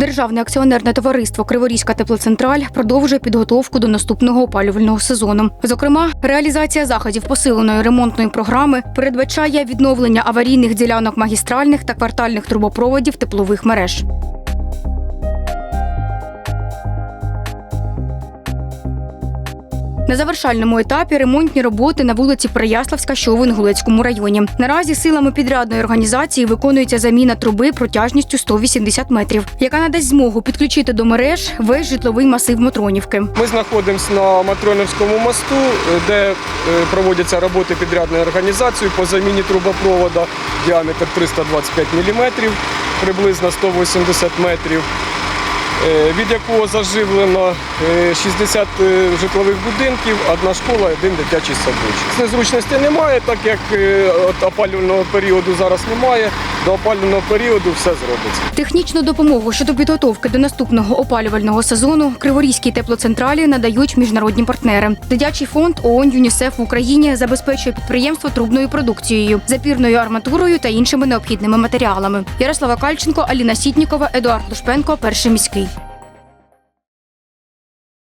Державне акціонерне товариство Криворізька теплоцентраль продовжує підготовку до наступного опалювального сезону. Зокрема, реалізація заходів посиленої ремонтної програми передбачає відновлення аварійних ділянок магістральних та квартальних трубопроводів теплових мереж. На завершальному етапі ремонтні роботи на вулиці Переяславська, що у Інгулецькому районі. Наразі силами підрядної організації виконується заміна труби протяжністю 180 метрів, яка надасть змогу підключити до мереж весь житловий масив Матронівки. Ми знаходимося на Матронівському мосту, де е, проводяться роботи підрядної організації по заміні трубопроводу діаметр 325 мм, приблизно 180 метрів, від якого заживлено е, 60 е, житлових будинків, одна школа, один дитячий садочок. Незручності немає, так як е, опалювального періоду зараз немає. До опалювального періоду все зробиться. Технічну допомогу щодо підготовки до наступного опалювального сезону Криворізькій теплоцентралі надають міжнародні партнери. Дитячий фонд ООН ЮНІСЕФ в Україні забезпечує підприємство трубною продукцією, запірною арматурою та іншими необхідними матеріалами. Ярослава Кальченко, Аліна Сітнікова, Едуард Лушпенко, перший міський.